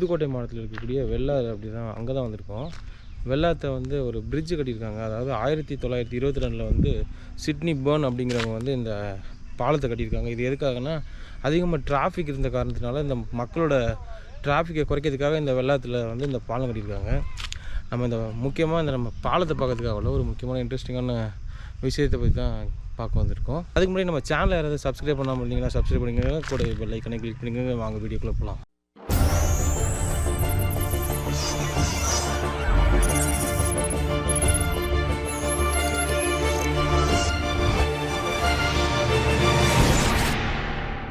புதுக்கோட்டை மாவட்டத்தில் இருக்கக்கூடிய வெள்ளாறு அப்படி தான் அங்கே தான் வந்திருக்கோம். வெள்ளாத்தை வந்து ஒரு பிரிட்ஜ் கட்டியிருக்காங்க. அதாவது ஆயிரத்தி தொள்ளாயிரத்தி இருபத்தி ரெண்டில் வந்து சிட்னி பேர்ன் அப்படிங்கிறவங்க வந்து இந்த பாலத்தை கட்டியிருக்காங்க. இது எதுக்காகனா அதிகமாக டிராஃபிக் இருந்த காரணத்தினால இந்த மக்களோட டிராஃபிக்கை குறைக்கிறதுக்காக இந்த வெள்ளாத்தில் வந்து இந்த பாலம் கட்டியிருக்காங்க. நம்ம இந்த முக்கியமாக இந்த நம்ம பாலத்தை பார்க்கறதுக்காக ஒரு முக்கியமான இன்ட்ரெஸ்டிங்கான விஷயத்தை பற்றி தான் பார்க்க வந்திருக்கோம். அதுக்கு முன்னாடி நம்ம சேனலில் யாராவது சப்ஸ்கிரைப் பண்ணாமல் இருந்தீங்கன்னா சப்ஸ்கிரைப் பண்ணிங்கன்னா கூட பெல் ஐக்கனை கிளிக் பண்ணிக்கோங்க. வாங்க வீடியோக்குள்ளே போகலாம்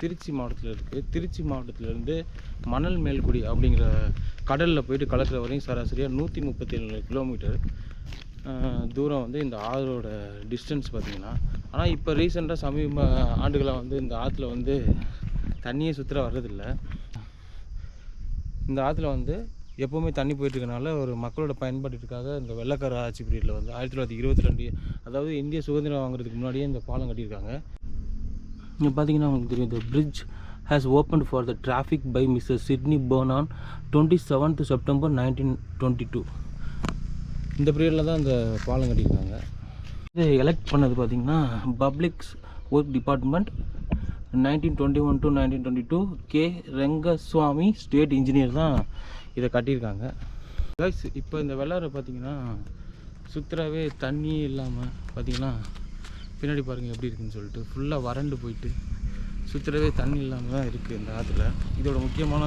திருச்சி மாவட்டத்தில் இருக்குது திருச்சி மாவட்டத்திலேருந்து மணல் மேல்குடி அப்படிங்கிற கடலில் போயிட்டு கலக்கிற வரையும் சராசரியாக நூற்றி முப்பத்தி ஏழு கிலோமீட்டர் தூரம் வந்து இந்த ஆறோட டிஸ்டன்ஸ் பார்த்திங்கன்னா. ஆனால் இப்போ ரீசெண்டாக சமீப ஆண்டுகளாக வந்து இந்த ஆற்றுல வந்து தண்ணியே சுற்றுற வர்றதில்ல. இந்த ஆற்றுல வந்து எப்போவுமே தண்ணி போயிட்டு இருக்கனால ஒரு மக்களோட பயன்பாட்டிற்காக இந்த வெள்ளக்கார ஆட்சி பீரியடில் வந்து ஆயிரத்தி தொள்ளாயிரத்தி இருபத்தி ரெண்டு அதாவது இந்திய சுதந்திரம் வாங்குறதுக்கு முன்னாடியே இந்த பாலம் கட்டியிருக்காங்க. இங்கே பார்த்தீங்கன்னா உங்களுக்கு தெரியும் இந்த bridge has open for the traffic by Mr Sydney Burn on twenty seventh September nineteen twenty two இந்த பீரியடில் தான் இந்த பாலம் கட்டியிருக்காங்க. இது எலெக்ட் பண்ணது பார்த்தீங்கன்னா publics work department nineteen twenty one to nineteen twenty two K. Rengaswamy state engineer தான் இதை கட்டியிருக்காங்க. இப்போ இந்த வெள்ளாரை பார்த்தீங்கன்னா சுத்தராகவே தண்ணி இல்லாமல் பார்த்தீங்கன்னா பின்னாடி பாருங்கள் எப்படி இருக்குன்னு சொல்லிட்டு ஃபுல்லாக வறண்டு போயிட்டு சுற்றுறவே தண்ணி இல்லாமல் தான் இருக்குது இந்த ஆற்றுல இதோட முக்கியமான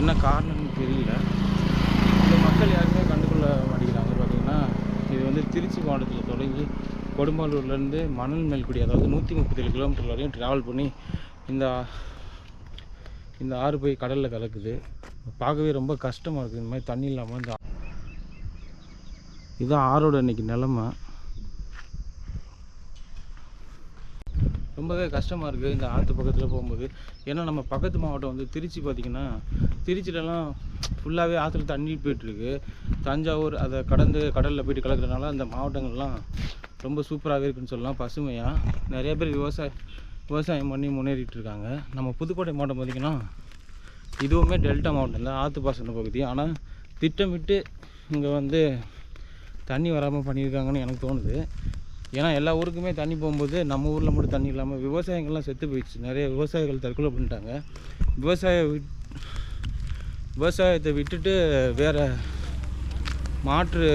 என்ன காரணம்னு தெரியல. இந்த மக்கள் யாருமே கண்டுகொள்ள மாட்டேங்கிறாங்க. பார்த்தீங்கன்னா இது வந்து திருச்சி மாவட்டத்தில் தொடங்கி கொடும்பாலூர்லேருந்து மணல் மேல்குடி அதாவது நூற்றி முப்பத்தேழு கிலோமீட்டர் வரையும் ட்ராவல் பண்ணி இந்த இந்த ஆறு போய் கடலில் கலக்குது. பார்க்கவே ரொம்ப கஷ்டமாக இருக்குது இந்த மாதிரி தண்ணி இல்லாமல் இந்த இதுதான் ஆறோட இன்னைக்கு நிலமை. ரொம்பவே கஷ்டமாக இருக்குது இந்த ஆற்று பக்கத்தில் போகும்போது. ஏன்னா நம்ம பக்கத்து மாவட்டம் வந்து திருச்சி பார்த்திங்கன்னா திருச்சிலலாம் ஃபுல்லாகவே ஆற்றுல தண்ணி போயிட்டுருக்கு. தஞ்சாவூர் அதை கடந்து கடலில் போயிட்டு கலக்கிறதுனால அந்த மாவட்டங்கள்லாம் ரொம்ப சூப்பராகவே இருக்குன்னு சொல்லலாம். பசுமையாக நிறைய பேர் விவசாய விவசாயம் பண்ணி முன்னேறிட்டு இருக்காங்க நம்ம புதுக்கோட்டை மாவட்டம் பார்த்திங்கன்னா இதுவுமே டெல்டா மாவட்டம் தான் ஆற்று பாசன பகுதி. ஆனால் திட்டமிட்டு இங்கே வந்து தண்ணி வராமல் பண்ணியிருக்காங்கன்னு எனக்கு தோணுது. ஏன்னா எல்லா ஊருக்குமே தண்ணி போகும்போது நம்ம ஊரில் மட்டும் தண்ணி இல்லாமல் விவசாயங்கள்லாம் செத்து போயிடுச்சு. நிறைய விவசாயிகள் தற்கொலை பண்ணிட்டாங்க. விவசாய விட் விவசாயத்தை விட்டுட்டு வேறு மாற்று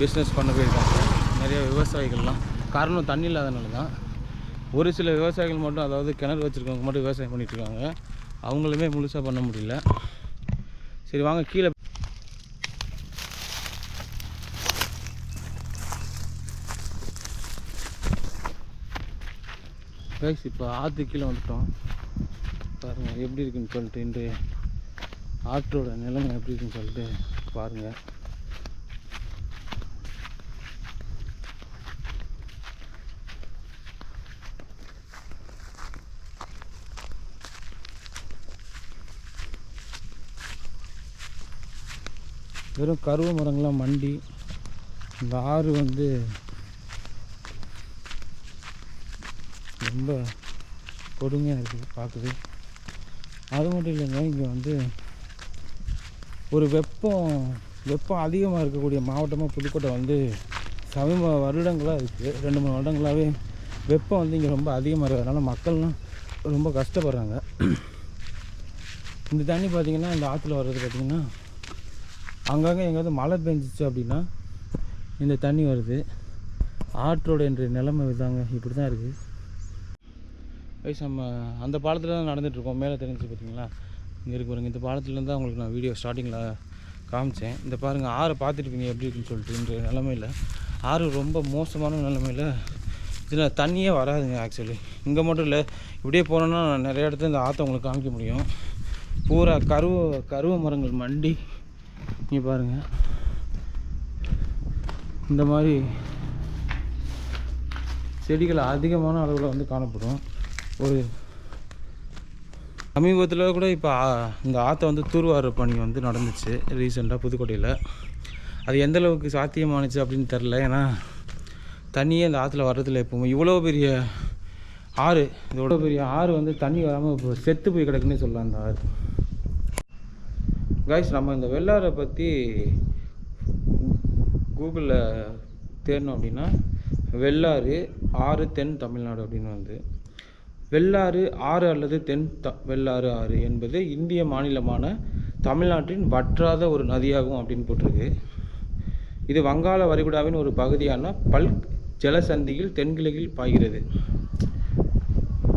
பிஸ்னஸ் பண்ண போயிருக்காங்க. நிறைய விவசாயிகள்லாம். காரணம் தண்ணி இல்லாதனால தான். ஒரு சில விவசாயிகள் மட்டும் அதாவது கிணறு வச்சுருக்கவங்க மட்டும் விவசாயம் பண்ணிகிட்ருக்காங்க அவங்களுமே முழுசாக பண்ண முடியல. சரி வாங்க கீழே கைஸ் இப்போ ஆற்று கீழே வந்துட்டோம். பாருங்கள் எப்படி இருக்குன்னு சொல்லிட்டு இன்று ஆற்றோட நிலைமை எப்படி இருக்குன்னு சொல்லிட்டு பாருங்கள் வெறும் கருவ மரங்கள்லாம் மண்டி இந்த ஆறு வந்து ரொம்ப கொடுமையாக இருக்குது பார்க்குது அது மட்டும் இல்லைங்க இங்கே வந்து ஒரு வெப்பம் வெப்பம் அதிகமாக இருக்கக்கூடிய மாவட்டமாக புதுக்கோட்டை வந்து சமீப வருடங்களாக இருக்குது ரெண்டு மூணு வருடங்களாகவே வெப்பம் வந்து இங்கே ரொம்ப அதிகமாக இருக்கிறதுனால மக்கள்லாம் ரொம்ப கஷ்டப்படுறாங்க. இந்த தண்ணி பார்த்திங்கன்னா இந்த ஆற்றுல வர்றது பார்த்திங்கன்னா அங்கங்கே எங்கேயாவது மழை பெஞ்சிச்சு அப்படின்னா இந்த தண்ணி வருது. ஆற்றோட என்ற நிலைமை இதாங்க இப்படி தான் இருக்குது வயசு நம்ம அந்த பாலத்தில் தான் நடந்துகிட்ருக்கோம் மேலே தெரிஞ்சு பார்த்தீங்களா இங்கே இருக்கு பாருங்கள் இந்த பாலத்துலேருந்து தான் உங்களுக்கு நான் வீடியோ ஸ்டார்டிங்கில் காமிச்சேன். இந்த பாருங்கள் ஆறு பார்த்துருப்பீங்க எப்படி இருக்குன்னு சொல்லிட்டு. இன்றைய நிலமையில் ஆறு ரொம்ப மோசமான நிலமையில் இதில் தண்ணியே வராதுங்க ஆக்சுவலி இங்கே மட்டும் இல்லை. இப்படியே போனோன்னா நிறைய இடத்துல இந்த ஆற்றை உங்களுக்கு காமிக்க முடியும். பூரா கருவ கருவ மரங்கள் மண்டி. நீங்கள் பாருங்கள் இந்த மாதிரி செடிகள் அதிகமான அளவில் வந்து காணப்படும். ஒரு சமீபத்தில் கூட இப்போ இந்த ஆற்றை வந்து தூர்வார பணி வந்து நடந்துச்சு ரீசெண்டாக புதுக்கோட்டையில். அது எந்த அளவுக்கு சாத்தியமானுச்சு அப்படின்னு தெரில ஏன்னா தண்ணியே அந்த ஆற்றுல வர்றதில்ல எப்போவுமே. இவ்வளோ பெரிய ஆறு இதோட பெரிய ஆறு வந்து தண்ணி வராமல் இப்போ செத்து போய் கிடக்குன்னே சொல்லலாம் அந்த ஆறு. காய்ஸ் நம்ம இந்த வெள்ளாரை பற்றி கூகுளில் தேடணும் அப்படின்னா வெள்ளாறு ஆறு தென் தமிழ்நாடு அப்படின்னு வந்து வெள்ளாறு ஆறு அல்லது தென் த வெள்ளாறு ஆறு என்பது இந்திய மாநிலமான தமிழ்நாட்டின் வற்றாத ஒரு நதியாகும் அப்படின்னு போட்டிருக்கு. இது வங்காள வரிகுடாவின் ஒரு பகுதியான பல்க் ஜலசந்தியில் தென்கிழக்கில் பாய்கிறது.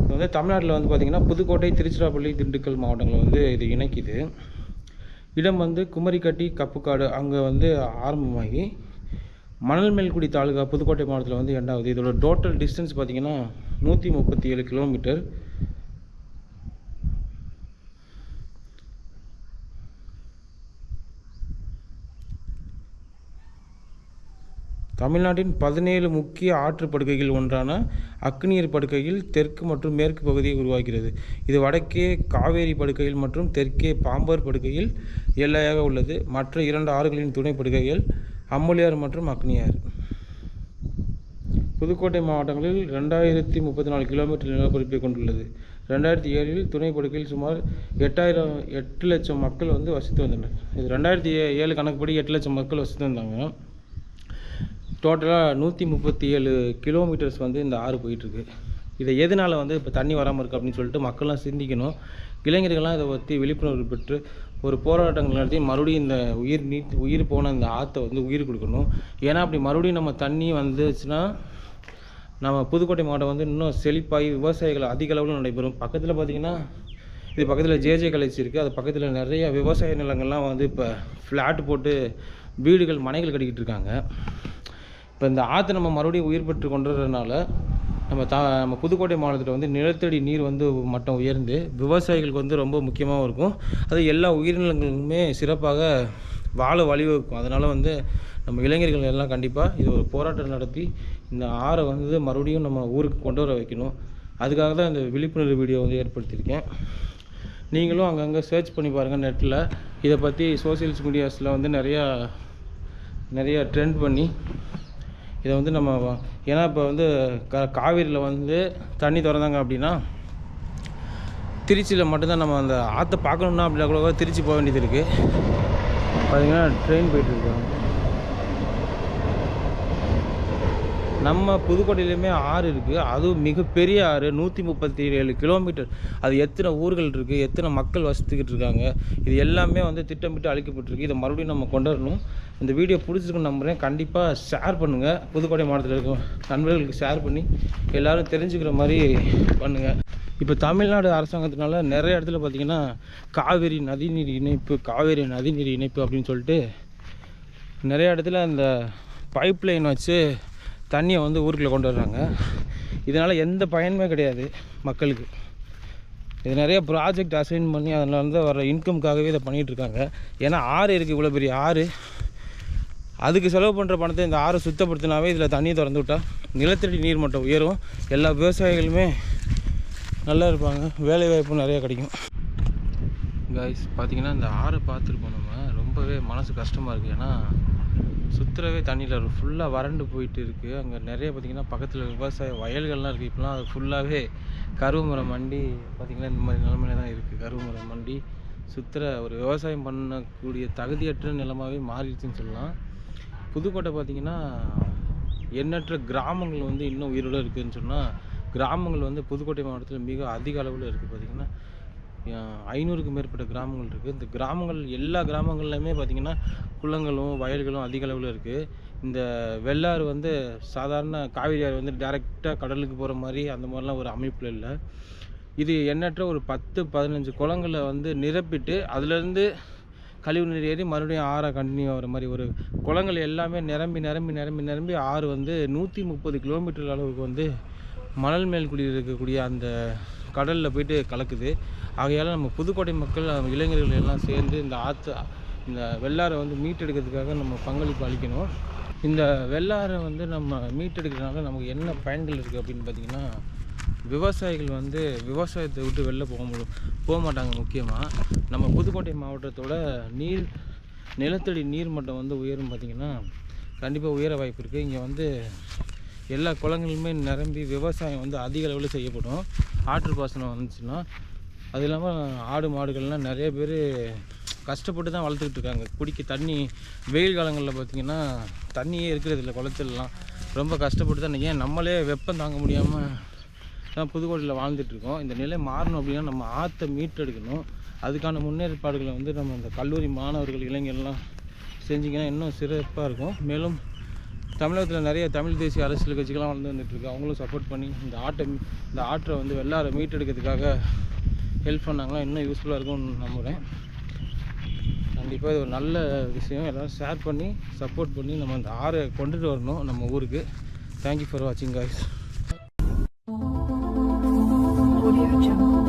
இது வந்து தமிழ்நாட்டில் வந்து பார்த்திங்கன்னா புதுக்கோட்டை திருச்சிராப்பள்ளி திண்டுக்கல் மாவட்டங்களை வந்து இது இணைக்குது. இடம் வந்து குமரிக்கட்டி கப்புக்காடு அங்கே வந்து ஆரம்பமாகி மணல்மேல்குடி தாலுகா புதுக்கோட்டை மாவட்டத்தில் வந்து எண்டாவது இதோட டோட்டல் டிஸ்டன்ஸ் பார்த்திங்கன்னா நூற்றி முப்பத்தி ஏழு கிலோமீட்டர். தமிழ்நாட்டின் பதினேழு முக்கிய ஆற்று படுகைகள் ஒன்றான அக்னியர் படுக்கையில் தெற்கு மற்றும் மேற்கு பகுதியை உருவாகிறது இது வடக்கே காவேரி படுக்கையில் மற்றும் தெற்கே பாம்பர் படுகையில் எல்லையாக உள்ளது. மற்ற இரண்டு ஆறுகளின் துணை படுகைகள் அம்புலியார் மற்றும் அக்னியார். புதுக்கோட்டை மாவட்டங்களில் ரெண்டாயிரத்தி முப்பத்தி நாலு கிலோமீட்டர் நிலப்பரப்பை கொண்டுள்ளது. ரெண்டாயிரத்தி ஏழில் துணை படுக்கையில் சுமார் எட்டாயிரம் எட்டு லட்சம் மக்கள் வந்து வசித்து வந்தனர். இது ரெண்டாயிரத்தி ஏ ஏழு கணக்குப்படி எட்டு லட்சம் மக்கள் வசித்து வந்தாங்க. டோட்டலாக நூற்றி முப்பத்தி ஏழு கிலோமீட்டர்ஸ் வந்து இந்த ஆறு போயிட்டுருக்கு. இதை எதனால் வந்து இப்போ தண்ணி வராமல் இருக்குது அப்படின்னு சொல்லிட்டு மக்கள்லாம் சிந்திக்கணும். இளைஞர்கள்லாம் இதை பற்றி விழிப்புணர்வு பெற்று ஒரு போராட்டங்கள் நடத்தி மறுபடியும் இந்த உயிர் நீ உயிர் போன இந்த ஆற்றை வந்து உயிர் கொடுக்கணும். ஏன்னா அப்படி மறுபடியும் நம்ம தண்ணி வந்துச்சுன்னா நம்ம புதுக்கோட்டை மாவட்டம் வந்து இன்னும் செழிப்பாகி விவசாயிகள் அதிக அளவில் நடைபெறும். பக்கத்தில் பார்த்திங்கன்னா இது பக்கத்தில் ஜேஜே காலேஜ் இருக்குது அது பக்கத்தில் நிறைய விவசாய நிலங்கள்லாம் வந்து இப்போ ஃப்ளாட் போட்டு வீடுகள் மனைகள் கட்டிக்கிட்டு இருக்காங்க. இப்போ இந்த ஆற்றை நம்ம மறுபடியும் உயிர் பெற்று கொண்டுறதுனால நம்ம தா நம்ம புதுக்கோட்டை மாவட்டத்தில் வந்து நிலத்தடி நீர் வந்து மட்டம் உயர்ந்து விவசாயிகளுக்கு வந்து ரொம்ப முக்கியமாகவும் இருக்கும். அது எல்லா உயிரினங்களுமே சிறப்பாக வாழ வழிவகுக்கும். அதனால் வந்து நம்ம இளைஞர்கள் எல்லாம் கண்டிப்பாக இது ஒரு போராட்டம் நடத்தி இந்த ஆறை வந்து மறுபடியும் நம்ம ஊருக்கு கொண்டு வர வைக்கணும். அதுக்காக தான் இந்த விழிப்புணர்வு வீடியோ வந்து ஏற்படுத்தியிருக்கேன். நீங்களும் அங்கங்கே சர்ச் பண்ணி பாருங்கள் நெட்டில் இதை பற்றி சோசியல்ஸ் மீடியாஸில் வந்து நிறையா நிறையா ட்ரெண்ட் பண்ணி இதை வந்து நம்ம ஏன்னா இப்போ வந்து கா காவேரியில் வந்து தண்ணி திறந்தாங்க அப்படின்னா திருச்சியில் மட்டும்தான் நம்ம அந்த ஆற்றை பார்க்கணுன்னா அப்படின்னா கூட திருச்சி போக வேண்டியது இருக்குது பார்த்திங்கன்னா ட்ரெயின் போயிட்டுருக்காங்க நம்ம புதுக்கோட்டையிலையுமே ஆறு இருக்குது அதுவும் மிகப்பெரிய ஆறு. நூற்றி முப்பத்தி ஏழு கிலோமீட்டர். அது எத்தனை ஊர்கள் இருக்குது எத்தனை மக்கள் வசித்துக்கிட்டு இருக்காங்க? இது எல்லாமே வந்து திட்டமிட்டு அழிக்கப்பட்டிருக்கு இதை மறுபடியும் நம்ம கொண்டு வரணும் இந்த வீடியோ பிடிச்சிருக்குன்னு நம்புகிறேன் கண்டிப்பாக ஷேர் பண்ணுங்கள் புதுக்கோட்டை மாவட்டத்தில் இருக்க நண்பர்களுக்கு ஷேர் பண்ணி எல்லோரும் தெரிஞ்சுக்கிற மாதிரி பண்ணுங்கள் இப்போ தமிழ்நாடு அரசாங்கத்தினால நிறைய இடத்துல பார்த்திங்கன்னா காவேரி நதிநீர் இணைப்பு காவேரி நதிநீர் இணைப்பு அப்படின்னு சொல்லிட்டு நிறைய இடத்துல அந்த பைப் லைன் வச்சு தண்ணியை வந்து ஊருக்குள்ளே கொண்டு வர்றாங்க. இதனால் எந்த பயனுமே கிடையாது மக்களுக்கு. இது நிறைய ப்ராஜெக்ட் அசைன் பண்ணி அதில் வந்து வர இன்கம்காகவே இதை பண்ணிகிட்டு இருக்காங்க. ஏன்னா ஆறு இருக்குது இவ்வளோ பெரிய ஆறு. அதுக்கு செலவு பண்ணுற பணத்தை இந்த ஆறை சுத்தப்படுத்தினாவே இதில் தண்ணி திறந்து விட்டா நிலத்தடி நீர் மட்டம் உயரும். எல்லா விவசாயிகளுமே நல்லா இருப்பாங்க. வேலைவாய்ப்பும் நிறையா கிடைக்கும். காய்ஸ் பார்த்தீங்கன்னா இந்த ஆறை பார்த்துருப்போம் நம்ம. ரொம்பவே மனசு கஷ்டமாக இருக்குது ஏன்னா சுற்றுறவே தண்ணியில் ஃபுல்லாக வறண்டு போயிட்டு இருக்குது அங்கே நிறைய பார்த்திங்கன்னா பக்கத்தில் விவசாய வயல்கள்லாம் இருக்குது இப்போலாம் அது ஃபுல்லாகவே கருவமரம் மண்டி பார்த்திங்கன்னா இந்த மாதிரி நிலமையில தான் இருக்குது கருவமரம் மண்டி சுற்றுற ஒரு விவசாயம் பண்ணக்கூடிய தகுதியற்ற நிலமாகவே மாறிடுச்சுன்னு சொல்லலாம். புதுக்கோட்டை பார்த்திங்கன்னா எண்ணற்ற கிராமங்கள் வந்து இன்னும் உயிரோடு இருக்குதுன்னு சொன்னால் கிராமங்கள் வந்து புதுக்கோட்டை மாவட்டத்தில் மிக அதிக அளவில் இருக்குது பார்த்திங்கன்னா ஐநூறுக்கு மேற்பட்ட கிராமங்கள் இருக்குது இந்த கிராமங்கள் எல்லா கிராமங்கள்லையுமே பார்த்திங்கன்னா குளங்களும் வயல்களும் அதிக அளவில் இருக்குது இந்த வெள்ளாறு வந்து சாதாரண காவிரி ஆறு வந்து டைரெக்டாக கடலுக்கு போகிற மாதிரி அந்த மாதிரிலாம் ஒரு அமைப்பில் இல்லை. இது எண்ணற்ற ஒரு பத்து பதினஞ்சு குளங்களை வந்து நிரப்பிட்டு அதுலேருந்து கழிவு நீர் ஏறி மறுபடியும் ஆறாக கண்டினியூ ஆகிற மாதிரி ஒரு குளங்கள் எல்லாமே நிரம்பி நிரம்பி நிரம்பி நிரம்பி ஆறு வந்து நூற்றி முப்பது கிலோமீட்டர் அளவுக்கு வந்து மணல் மேல் குடியில் இருக்கக்கூடிய அந்த கடலில் போயிட்டு கலக்குது. ஆகையால் நம்ம புதுக்கோட்டை மக்கள் இளைஞர்கள் எல்லாம் சேர்ந்து இந்த ஆற்று இந்த வெள்ளாரை வந்து மீட்டெடுக்கிறதுக்காக நம்ம பங்களிப்பு அளிக்கணும். இந்த வெள்ளாரை வந்து நம்ம மீட்டெடுக்கிறதுனால நமக்கு என்ன பயன்கள் இருக்குது அப்படின்னு பார்த்தீங்கன்னா விவசாயிகள் வந்து விவசாயத்தை விட்டு வெளில போக முடியும் போக மாட்டாங்க முக்கியமாக நம்ம புதுக்கோட்டை மாவட்டத்தோட நீர் நிலத்தடி நீர் மட்டம் வந்து உயரும் பார்த்திங்கன்னா கண்டிப்பாக உயர வாய்ப்பு இருக்குது இங்கே வந்து எல்லா குளங்களுமே நிரம்பி விவசாயம் வந்து அதிக அளவில் செய்யப்படும். ஆற்று பாசனம் வந்துச்சுன்னா அது இல்லாமல் ஆடு மாடுகள்லாம் நிறைய பேர் கஷ்டப்பட்டு தான் வளர்த்துக்கிட்டு இருக்காங்க. குடிக்க தண்ணி வெயில் காலங்களில் பார்த்திங்கன்னா தண்ணியே இருக்கிறது இல்லை குளத்துலலாம். ரொம்ப கஷ்டப்பட்டு தான் ஏன் நம்மளே வெப்பம் தாங்க முடியாமல் தான் புதுக்கோட்டையில் வாழ்ந்துட்டுருக்கோம் இந்த நிலை மாறணும் அப்படின்னா நம்ம ஆற்றை மீட்டெடுக்கணும். அதுக்கான முன்னேற்பாடுகளை வந்து நம்ம இந்த கல்லூரி மாணவர்கள் இளைஞர்லாம் செஞ்சிங்கன்னா இன்னும் சிறப்பாக இருக்கும். மேலும் தமிழகத்தில் நிறைய தமிழ் தேசிய அரசியல் கட்சிகள்லாம் வளர்ந்து வந்துட்டுருக்கு. அவங்களும் சப்போர்ட் பண்ணி இந்த ஆட்டை இந்த ஆற்றை வந்து வெள்ளாரை மீட்டெடுக்கிறதுக்காக ஹெல்ப் பண்ணாங்கன்னா இன்னும் யூஸ்ஃபுல்லாக இருக்கும்னு நம்புகிறேன் கண்டிப்பாக இது ஒரு நல்ல விஷயம். எல்லோரும் ஷேர் பண்ணி சப்போர்ட் பண்ணி நம்ம அந்த ஆறை கொண்டுட்டு வரணும் நம்ம ஊருக்கு. தேங்க்யூ ஃபார் வாட்சிங் காய்ஸ் Audio Jungle.